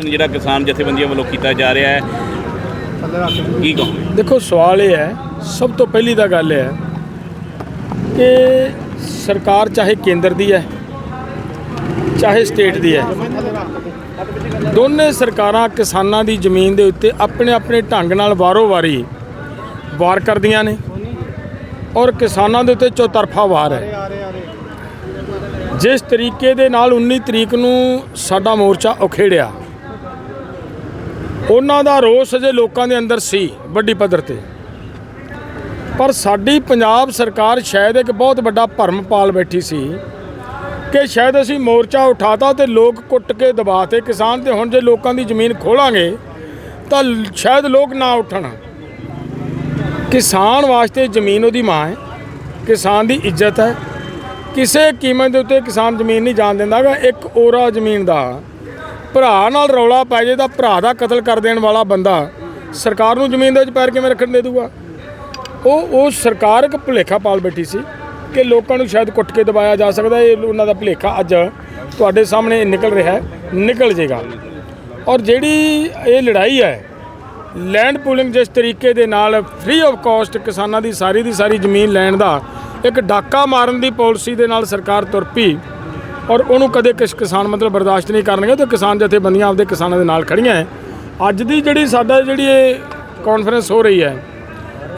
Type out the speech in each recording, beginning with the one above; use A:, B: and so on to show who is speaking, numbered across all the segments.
A: ਪ੍ਰਦਰਸ਼ਨ ਜਿਹੜਾ ਕਿਸਾਨ ਜਥੇਬੰਦੀਆਂ ਵੱਲੋਂ ਕੀਤਾ ਜਾ ਰਿਹਾ ਹੈ? ਕੀ ਕਹੋਗੇ?
B: ਦੇਖੋ, ਸਵਾਲ ਇਹ ਹੈ, ਸਭ ਤੋਂ ਪਹਿਲੀ ਤਾਂ ਗੱਲ ਇਹ ਹੈ ਕਿ ਸਰਕਾਰ ਚਾਹੇ ਕੇਂਦਰ ਦੀ ਹੈ, ਚਾਹੇ ਸਟੇਟ ਦੀ ਹੈ, ਦੋਨੇ ਸਰਕਾਰਾਂ ਕਿਸਾਨਾਂ ਦੀ ਜ਼ਮੀਨ ਦੇ ਉੱਤੇ ਆਪਣੇ ਆਪਣੇ ਢੰਗ ਨਾਲ ਵਾਰੋ-ਵਾਰੀ ਵਾਰ ਕਰਦੀਆਂ ਨੇ ਔਰ ਕਿਸਾਨਾਂ ਦੇ ਉੱਤੇ ਚੌਤਰਫਾ ਵਾਰ ਹੈ। ਜਿਸ ਤਰੀਕੇ ਦੇ ਨਾਲ 19 ਤਰੀਕ ਨੂੰ ਸਾਡਾ ਮੋਰਚਾ ਉਖੇੜਿਆ ਉਹਨਾਂ ਦਾ ਰੋਸ ਅਜੇ ਲੋਕਾਂ ਦੇ ਅੰਦਰ ਸੀ ਵੱਡੀ ਪੱਧਰ ਤੇ। ਪਰ ਸਾਡੀ ਪੰਜਾਬ ਸਰਕਾਰ ਸ਼ਾਇਦ ਇੱਕ ਬਹੁਤ ਵੱਡਾ ਭਰਮ ਪਾਲ ਬੈਠੀ ਸੀ ਕਿ ਸ਼ਾਇਦ ਅਸੀਂ ਮੋਰਚਾ ਉਠਾਤਾ ਤੇ ਲੋਕ ਕੁੱਟ ਕੇ ਦਬਾਤੇ। ਕਿਸਾਨ ਤੇ ਹੁਣ ਜੇ ਲੋਕਾਂ ਦੀ ਜ਼ਮੀਨ ਖੋਲਾਂਗੇ ਤਾਂ ਸ਼ਾਇਦ ਲੋਕ ਨਾ ਉੱਠਣ। ਕਿਸਾਨ ਵਾਸਤੇ ਜ਼ਮੀਨ ਉਹਦੀ ਮਾਂ ਹੈ। ਕਿਸਾਨ ਦੀ ਇੱਜ਼ਤ ਹੈ। ਕਿਸੇ ਕੀਮਤ ਦੇ ਉੱਤੇ ਕਿਸਾਨ ਜ਼ਮੀਨ ਨਹੀਂ ਜਾਣ ਦਿੰਦਾਗਾ ਇੱਕ ਓਰਾ ਜ਼ਮੀਨ ਦਾ ਭਰਾ ਨਾਲ ਰੌਲਾ ਪੈ ਜੇ ਤਾਂ ਭਰਾ ਦਾ ਕਤਲ ਕਰ ਦੇਣ ਵਾਲਾ ਬੰਦਾ ਸਰਕਾਰ ਨੂੰ ਜ਼ਮੀਨ ਦੇ ਵਿੱਚ ਪੈਰ ਕਿਵੇਂ ਰੱਖਣ ਦੇ ਦੂਗਾ? ਉਹ ਉਹ ਸਰਕਾਰ ਇੱਕ ਭੁਲੇਖਾ ਪਾਲ ਬੈਠੀ ਸੀ ਕਿ ਲੋਕਾਂ ਨੂੰ ਸ਼ਾਇਦ ਕੁੱਟ ਕੇ ਦਬਾਇਆ ਜਾ ਸਕਦਾ ਇਹ ਉਹਨਾਂ ਦਾ ਭੁਲੇਖਾ ਅੱਜ ਤੁਹਾਡੇ ਸਾਹਮਣੇ ਨਿਕਲ ਰਿਹਾ ਹੈ, ਨਿਕਲ ਜੇਗਾ। ਔਰ ਜਿਹੜੀ ਇਹ ਲੜਾਈ ਹੈ ਲੈਂਡ ਪੂਲਿੰਗ ਜਿਸ ਤਰੀਕੇ ਦੇ ਨਾਲ ਫ੍ਰੀ ਆਫ ਕਾਸਟ ਕਿਸਾਨਾਂ ਦੀ ਸਾਰੀ ਦੀ ਸਾਰੀ ਜ਼ਮੀਨ ਲੈਣ ਦਾ ਇੱਕ ਡਾਕਾ ਮਾਰਨ ਦੀ ਪਾਲਿਸੀ ਦੇ ਨਾਲ ਸਰਕਾਰ ਤੁਰ ਪਈ। ਔਰ ਉਹਨੂੰ ਕਦੇ ਕਿਸ ਕਿਸਾਨ ਮਤਲਬ ਬਰਦਾਸ਼ਤ ਨਹੀਂ ਕਰਨਗੇ ਤੇ ਕਿਸਾਨ ਜਥੇਬੰਦੀਆਂ ਆਪਦੇ ਕਿਸਾਨਾਂ ਦੇ ਨਾਲ ਖੜੀਆਂ ਹੈ। ਅੱਜ ਦੀ ਜਿਹੜੀ ਸਾਡਾ ਜਿਹੜੀ ਇਹ ਕਾਨਫਰੰਸ ਹੋ ਰਹੀ ਹੈ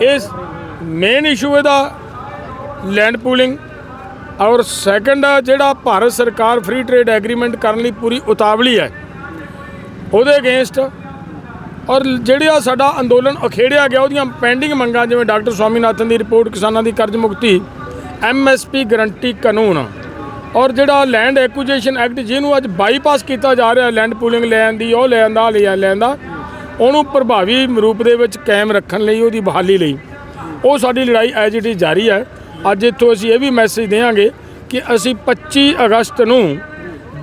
B: ਇਸ ਮੇਨ ਇਸ਼ੂ ਇਹਦਾ ਲੈਂਡ ਪੂਲਿੰਗ ਔਰ ਸੈਕੰਡ ਜਿਹੜਾ ਭਾਰਤ ਸਰਕਾਰ ਫ੍ਰੀ ਟ੍ਰੇਡ ਐਗਰੀਮੈਂਟ ਕਰਨ ਲਈ ਪੂਰੀ ਉਤਾਵਲੀ ਹੈ, ਉਹਦੇ ਅਗੇਂਸਟ ਔਰ ਜਿਹੜਾ ਸਾਡਾ ਅੰਦੋਲਨ ਅਖੇੜਿਆ ਗਿਆ, ਉਹਦੀਆਂ ਪੈਂਡਿੰਗ ਮੰਗਾਂ ਜਿਵੇਂ ਡਾਕਟਰ ਸਵਾਮੀਨਾਥਨ ਦੀ ਰਿਪੋਰਟ ਕਿਸਾਨਾਂ ਦੀ ਕਰਜ਼ ਮੁਕਤੀ ਐਮਐਸਪੀ ਗਰੰਟੀ ਕਾਨੂੰਨ ਔਰ ਜਿਹੜਾ ਲੈਂਡ ਐਕੁਜੀਸ਼ਨ ਐਕਟ ਜਿਹਨੂੰ ਅੱਜ ਬਾਈਪਾਸ ਕੀਤਾ ਜਾ ਰਿਹਾ ਲੈਂਡ ਪੂਲਿੰਗ ਲੈਣ ਦੀ, ਉਹ ਲੈਣ ਦਾ, ਲਿਆ ਲੈਣ ਦਾ, ਉਹਨੂੰ ਪ੍ਰਭਾਵੀ ਰੂਪ ਦੇ ਵਿੱਚ ਕਾਇਮ ਰੱਖਣ ਲਈ, ਉਹਦੀ ਬਹਾਲੀ ਲਈ। ਉਹ ਸਾਡੀ ਲੜਾਈ ਐਜ ਇਟ ਇਜ਼ ਜਾਰੀ ਹੈ। ਅੱਜ ਇੱਥੋਂ ਅਸੀਂ ਇਹ ਵੀ ਮੈਸੇਜ ਦੇਵਾਂਗੇ ਕਿ ਅਸੀਂ 25 ਅਗਸਤ ਨੂੰ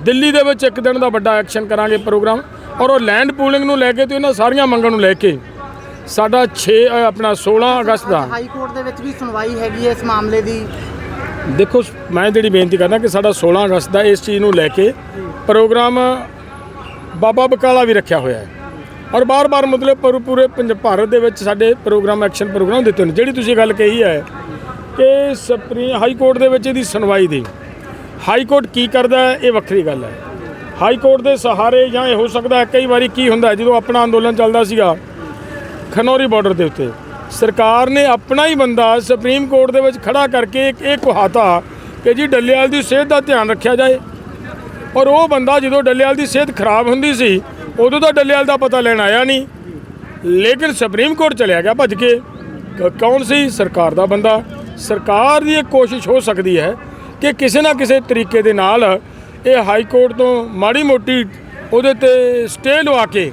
B: ਦਿੱਲੀ ਦੇ ਵਿੱਚ ਇੱਕ ਦਿਨ ਦਾ ਵੱਡਾ ਐਕਸ਼ਨ ਕਰਾਂਗੇ ਪ੍ਰੋਗਰਾਮ ਔਰ ਉਹ ਲੈਂਡ ਪੂਲਿੰਗ ਨੂੰ ਲੈ ਕੇ ਤੇ ਇਹਨਾਂ ਸਾਰੀਆਂ ਮੰਗਾਂ ਨੂੰ ਲੈ ਕੇ ਸਾਡਾ 6 ਆਪਣਾ 16 ਅਗਸਤ ਦਾ
C: ਹਾਈ ਕੋਰਟ ਦੇ ਵਿੱਚ ਵੀ ਸੁਣਵਾਈ ਹੈਗੀ ਹੈ ਇਸ ਮਾਮਲੇ ਦੀ।
B: ਦੇਖੋ, ਮੈਂ ਜਿਹੜੀ ਬੇਨਤੀ ਕਰਦਾ ਕਿ ਸਾਡਾ 16 ਅਗਸਤ ਦਾ ਇਸ ਚੀਜ਼ ਨੂੰ ਲੈ ਕੇ ਪ੍ਰੋਗਰਾਮ ਬਾਬਾ ਬਕਾਲਾ ਵੀ ਰੱਖਿਆ ਹੋਇਆ ਹੈ। ਔਰ ਬਾਰ-ਬਾਰ ਮਤਲਬ ਪੂਰੇ ਪੂਰੇ ਪੰਜ- ਭਾਰਤ ਦੇ ਵਿੱਚ ਸਾਡੇ ਪ੍ਰੋਗਰਾਮ, ਐਕਸ਼ਨ ਪ੍ਰੋਗਰਾਮ ਦਿੱਤੇ ਨੇ। ਜਿਹੜੀ ਤੁਸੀਂ ਗੱਲ ਕਹੀ ਹੈ ਕਿ ਸੁਪਰੀਮ ਹਾਈ ਕੋਰਟ ਦੇ ਵਿੱਚ ਇਹਦੀ ਸੁਣਵਾਈ ਦੀ। ਹਾਈ ਕੋਰਟ ਕੀ ਕਰਦਾ ਹੈ, ਇਹ ਵੱਖਰੀ ਗੱਲ ਹੈ। ਹਾਈ ਕੋਰਟ ਦੇ ਸਹਾਰੇ ਜਾਂ ਇਹ ਹੋ ਸਕਦਾ ਹੈ, ਕਈ ਵਾਰੀ ਕੀ ਹੁੰਦਾ ਜਦੋਂ ਆਪਣਾ ਅੰਦੋਲਨ ਚੱਲਦਾ ਸੀਗਾ ਖਨੌਰੀ ਬਾਰਡਰ ਦੇ ਉੱਤੇ ਸਰਕਾਰ ਨੇ ਆਪਣਾ ਹੀ ਬੰਦਾ ਸੁਪਰੀਮ ਕੋਰਟ ਦੇ ਵਿੱਚ ਖੜਾ ਕਰਕੇ ਇੱਕ ਇਹ ਕਹਾਤਾ ਕਿ ਜੀ ਡੱਲੇਵਾਲ ਦੀ ਸਿਹਤ ਦਾ ਧਿਆਨ ਰੱਖਿਆ ਜਾਏ। ਔਰ ਉਹ ਬੰਦਾ ਜਦੋਂ ਡੱਲੇਵਾਲ ਦੀ ਸਿਹਤ ਖਰਾਬ ਹੁੰਦੀ ਸੀ, ਉਦੋਂ ਤਾਂ ਡੱਲੇਵਾਲ ਦਾ ਪਤਾ ਲੈਣ ਆਇਆ ਨਹੀਂ। ਲੇਕਿਨ ਸੁਪਰੀਮ ਕੋਰਟ ਚਲਿਆ ਗਿਆ ਭੱਜ ਕੇ ਕੌਣ ਸੀ? ਸਰਕਾਰ ਦਾ ਬੰਦਾ। ਸਰਕਾਰ ਦੀ ਇਹ ਕੋਸ਼ਿਸ਼ ਹੋ ਸਕਦੀ ਹੈ ਕਿ ਕਿਸੇ ਨਾ ਕਿਸੇ ਤਰੀਕੇ ਦੇ ਨਾਲ ਇਹ ਹਾਈ ਕੋਰਟ ਤੋਂ ਮਾੜੀ ਮੋਟੀ ਉਹਦੇ ਤੇ ਸਟੇ ਲਵਾ ਕੇ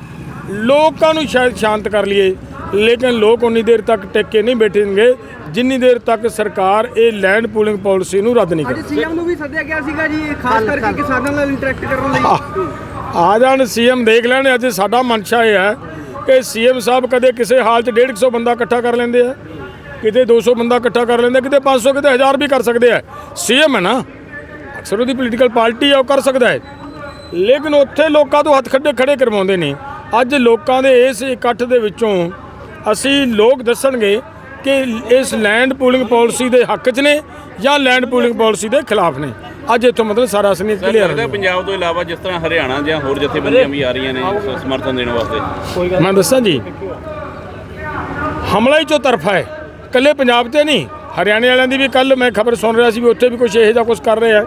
B: ਲੋਕਾਂ ਨੂੰ ਸ਼ਾਇਦ ਸ਼ਾਂਤ ਕਰ ਲਈਏ। ਲੇਕਿਨ ਲੋਕ ਉਨੀ ਦੇਰ ਤੱਕ ਟਿਕ ਕੇ ਨਹੀਂ ਬੈਠਣਗੇ ਜਿੰਨੀ ਦੇਰ ਤੱਕ ਸਰਕਾਰ ਇਹ ਲੈਂਡ ਪੂਲਿੰਗ ਪਾਲਿਸੀ ਨੂੰ ਰੱਦ ਨਹੀਂ
D: ਅੱਜ
B: ਕਰਦੀ
D: ਸੀਐਮ ਨੂੰ ਵੀ ਸੱਦਿਆ ਗਿਆ ਸੀਗਾ ਜੀ ਖਾਸ ਕਰਕੇ ਕਿਸਾਨਾਂ ਨਾਲ ਇੰਟਰੈਕਟ ਕਰਨ ਲਈ।
B: ਆ ਜਾਣ ਸੀਐਮ ਦੇਖ ਲੈਣ ਅੱਜ ਸਾਡਾ ਮਨਸ਼ਾ ਇਹ ਹੈ ਕਿ ਸੀਐਮ ਸਾਹਿਬ ਕਦੇ ਕਿਸੇ ਹਾਲ 'ਚ 150 ਬੰਦਾ ਇਕੱਠਾ ਕਰ ਲੈਂਦੇ ਆ ਕਿਤੇ 200 ਬੰਦਾ ਇਕੱਠਾ ਕਰ ਲੈਂਦੇ ਕਿਤੇ 500 ਕਿਤੇ 1000 ਵੀ ਕਰ ਸਕਦੇ ਆ। ਸੀਐਮ ਹੈ ਨਾ ਅਕਸਰ ਉਹਦੀ ਪੋਲੀਟੀਕਲ ਪਾਰਟੀ ਆ ਉਹ ਕਰ ਸਕਦਾ ਹੈ। ਲੇਕਿਨ ਉੱਥੇ ਲੋਕਾਂ ਤੋਂ ਹੱਥ ਖੱਡੇ ਖੜੇ ਕਰਵਾਉਂਦੇ ਨੇ। ਅੱਜ ਲੋਕਾਂ ਦੇ ਇਸ ਇਕੱਠ ਦੇ ਵਿੱਚੋਂ ਅਸੀਂ ਲੋਕ ਦੱਸਣਗੇ ਕਿ ਇਸ ਲੈਂਡ ਪੂਲਿੰਗ ਪਾਲਿਸੀ ਦੇ ਹੱਕ 'ਚ ਨੇ ਜਾਂ ਲੈਂਡ ਪੂਲਿੰਗ ਪਾਲਿਸੀ ਦੇ ਖਿਲਾਫ ਨੇ। ਅੱਜ ਇੱਥੋਂ ਮਤਲਬ ਸਾਰਾ ਅਸਲੀ ਕਲੀਅਰ
A: ਲੱਗਦਾ ਪੰਜਾਬ ਤੋਂ ਇਲਾਵਾ ਜਿਸ ਤਰ੍ਹਾਂ ਹਰਿਆਣਾ ਜਾਂ ਹੋਰ ਜਥੇਬੰਦੀਆਂ ਵੀ ਆ ਰਹੀਆਂ ਨੇ ਸਮਰਥਨ ਦੇਣ ਵਾਸਤੇ।
B: ਮੈਂ ਦੱਸਾਂ ਜੀ। ਹਮਲਾ ਹੀ ਚੋ ਤਰਫਾ ਹੈ। ਕੱਲੇ ਪੰਜਾਬ ਤੇ ਨਹੀਂ ਹਰਿਆਣੇ ਵਾਲਿਆਂ ਦੀ ਵੀ ਕੱਲ ਮੈਂ ਖਬਰ ਸੁਣ ਰਿਹਾ ਸੀ ਵੀ ਉੱਥੇ ਵੀ ਕੁਝ ਇਹੋ ਜਿਹਾ ਕੁਝ ਕਰ ਰਹੇ ਆ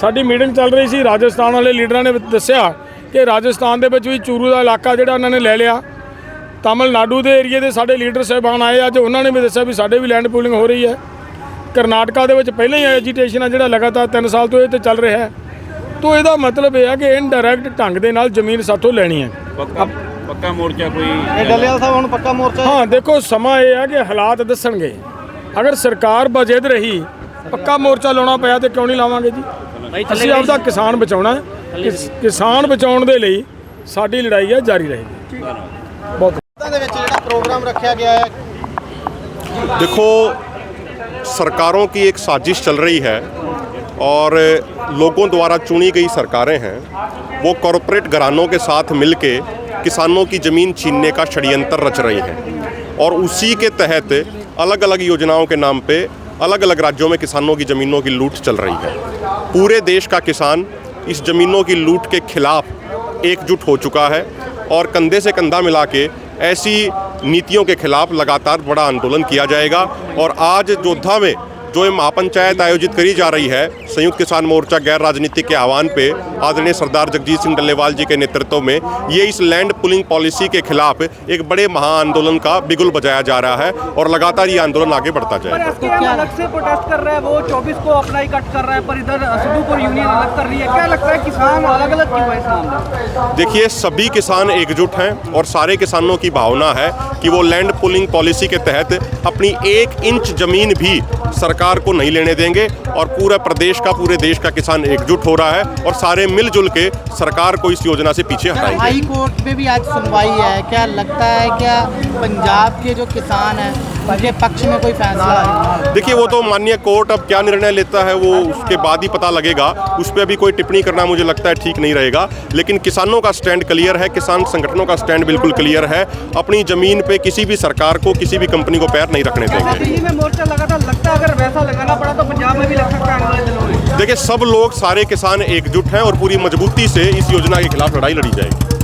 B: ਸਾਡੀ ਮੀਟਿੰਗ ਚੱਲ ਰਹੀ ਸੀ ਰਾਜਸਥਾਨ ਵਾਲੇ ਲੀਡਰਾਂ ਨੇ ਦੱਸਿਆ ਕਿ ਰਾਜਸਥਾਨ ਦੇ ਵਿੱਚ ਵੀ ਚੂਰੂ ਦਾ ਇਲਾਕਾ ਜਿਹੜਾ ਉਹਨਾਂ ਨੇ ਲੈ ਲਿਆ। ਤਾਮਿਲਨਾਡੂ ਦੇ ਏਰੀਏ ਦੇ ਸਾਡੇ ਲੀਡਰ ਸਾਹਿਬਾਨ ਆਏ ਅੱਜ ਉਹਨਾਂ ਨੇ ਵੀ ਦੱਸਿਆ ਵੀ ਸਾਡੇ ਵੀ ਲੈਂਡ ਪੂਲਿੰਗ ਹੋ ਰਹੀ ਹੈ। ਕਰਨਾਟਕਾ ਦੇ ਵਿੱਚ ਪਹਿਲਾਂ ਹੀ ਐਜੀਟੇਸ਼ਨ ਆ ਜਿਹੜਾ ਲਗਾਤਾਰ 3 ਸਾਲ ਤੋਂ ਇਹ ਤੇ ਚੱਲ ਰਿਹਾ ਹੈ। ਤੋਂ ਇਹਦਾ ਮਤਲਬ ਇਹ ਹੈ ਕਿ ਇਨਡਾਇਰੈਕਟ ਢੰਗ ਦੇ ਨਾਲ ਜ਼ਮੀਨ ਸਾਥੋਂ ਲੈਣੀ ਹੈ।
A: ਪੱਕਾ ਪੱਕਾ ਮੋਰਚਾ ਕੋਈ
C: ਇਹ ਡੱਲੇਵਾਲ ਸਾਹਿਬ ਹੁਣ ਪੱਕਾ ਮੋਰਚਾ
B: ਹਾਂ? ਦੇਖੋ ਸਮਾਂ ਇਹ ਹੈ ਕਿ ਹਾਲਾਤ ਦੱਸਣਗੇ। ਅਗਰ ਸਰਕਾਰ ਬਜੇਦ ਰਹੀ ਪੱਕਾ ਮੋਰਚਾ ਲਾਉਣਾ ਪਿਆ ਤੇ ਕਿਉਂ ਨਹੀਂ ਲਾਵਾਂਗੇ ਜੀ? ਅਸੀਂ ਆਪਦਾ ਕਿਸਾਨ ਬਚਾਉਣਾ ਕਿਸਾਨ ਬਚਾਉਣ ਦੇ ਲਈ ਸਾਡੀ ਲੜਾਈ ਹੈ ਜਾਰੀ ਰਹੇਗੀ। ਬਹੁਤ
C: प्रोग्राम रखा गया है।
E: देखो, सरकारों की एक साजिश चल रही है और लोगों द्वारा चुनी गई सरकारें हैं, वो कॉरपोरेट घरानों के साथ मिलके किसानों की ज़मीन छीनने का षड्यंत्र रच रही हैं और उसी के तहत अलग अलग योजनाओं के नाम पे अलग अलग राज्यों में किसानों की ज़मीनों की लूट चल रही है। पूरे देश का किसान इस ज़मीनों की लूट के खिलाफ एकजुट हो चुका है और कंधे से कंधा मिला के ऐसी नीतियों के खिलाफ लगातार बड़ा आंदोलन किया जाएगा और आज जोधा में जो ये महापंचायत आयोजित करी जा रही है संयुक्त किसान मोर्चा गैर राजनीतिक के आह्वान पे आदरणीय सरदार जगजीत सिंह डल्लेवाल जी के नेतृत्व में ये इस लैंड पुलिंग पॉलिसी के खिलाफ एक बड़े महा आंदोलन का बिगुल बजाया जा रहा है और लगातार ये आंदोलन आगे बढ़ता जाएगा
D: एसकेएम अलग से प्रोटेस्ट कर रहा है वो 24 को अपना ही कर रहा है पर इधर सिद्धूपुर यूनियन अलग कर रही है। क्या लगता है किसान अलग अलग क्यों है
E: देखिए सभी किसान एकजुट हैं और सारे किसानों की भावना है कि वो लैंड पुलिंग पॉलिसी के तहत अपनी एक इंच ज़मीन भी सरकार को नहीं लेने देंगे और पूरा प्रदेश का पूरे देश का किसान एकजुट हो रहा है और सारे मिलजुल के सरकार को इस योजना से पीछे हटाएँगे।
C: हाई कोर्ट में भी आज सुनवाई है। क्या लगता है क्या पंजाब के जो किसान हैं पक्ष में कोई फैसला
E: देखिए वो तो माननीय कोर्ट अब क्या निर्णय लेता है वो उसके बाद ही पता लगेगा। उस पर अभी कोई टिप्पणी करना मुझे लगता है ठीक नहीं रहेगा। लेकिन किसानों का स्टैंड क्लियर है किसान संगठनों का स्टैंड बिल्कुल क्लियर है। अपनी ज़मीन पे किसी भी सरकार को किसी भी कंपनी को पैर नहीं रखने देंगे।
D: मोर्चा लगा था लगता है अगर वैसा लगाना पड़ा तो पंजाब में भी लग सकता है आने वाले दिनों में।
E: देखिए सब लोग सारे किसान एकजुट हैं और पूरी मजबूती से इस योजना के खिलाफ लड़ाई लड़ी जाएगी।